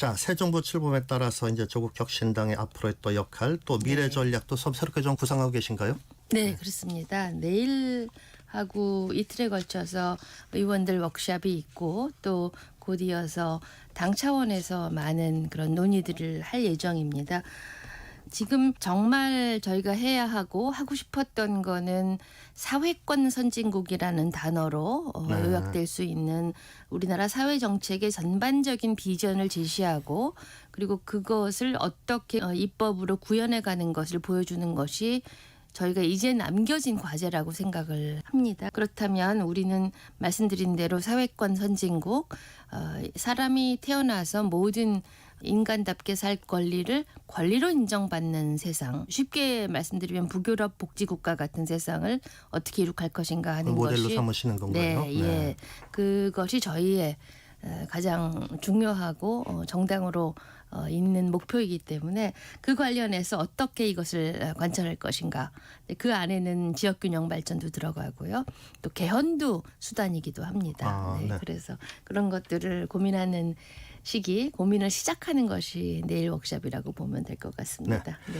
자, 새 정부 출범에 따라서 이제 조국 혁신당의 앞으로의 또 역할 또 미래 네. 전략도 좀 새롭게 좀 구상하고 계신가요? 네, 그렇습니다. 내일 하고 이틀에 걸쳐서 의원들 워크샵이 있고 또 곧 이어서 당 차원에서 많은 그런 논의들을 할 예정입니다. 지금 정말 저희가 해야 하고 하고 싶었던 거는 사회권 선진국이라는 단어로 어, 네. 요약될 수 있는 우리나라 사회 정책의 전반적인 비전을 제시하고 그리고 그것을 어떻게 어, 입법으로 구현해 가는 것을 보여주는 것이 저희가 이제 남겨진 과제라고 생각을 합니다. 그렇다면 우리는 말씀드린 대로 사회권 선진국, 어, 사람이 태어나서 모든 인간답게 살 권리를 권리로 인정받는 세상. 쉽게 말씀드리면 북유럽 복지국가 같은 세상을 어떻게 이룩할 것인가 하는 모델로 것이 삼으시는 건가요? 네, 예. 그것이 저희의 어, 가장 중요하고 어, 정당으로 어, 있는 목표이기 때문에 그 관련해서 어떻게 이것을 어, 관철할 것인가. 네, 그 안에는 지역균형 발전도 들어가고요. 또 개헌도 수단이기도 합니다. 아, 네, 네. 그래서 그런 것들을 고민하는 시기, 고민을 시작하는 것이 내일 워크샵이라고 보면 될 것 같습니다. 네.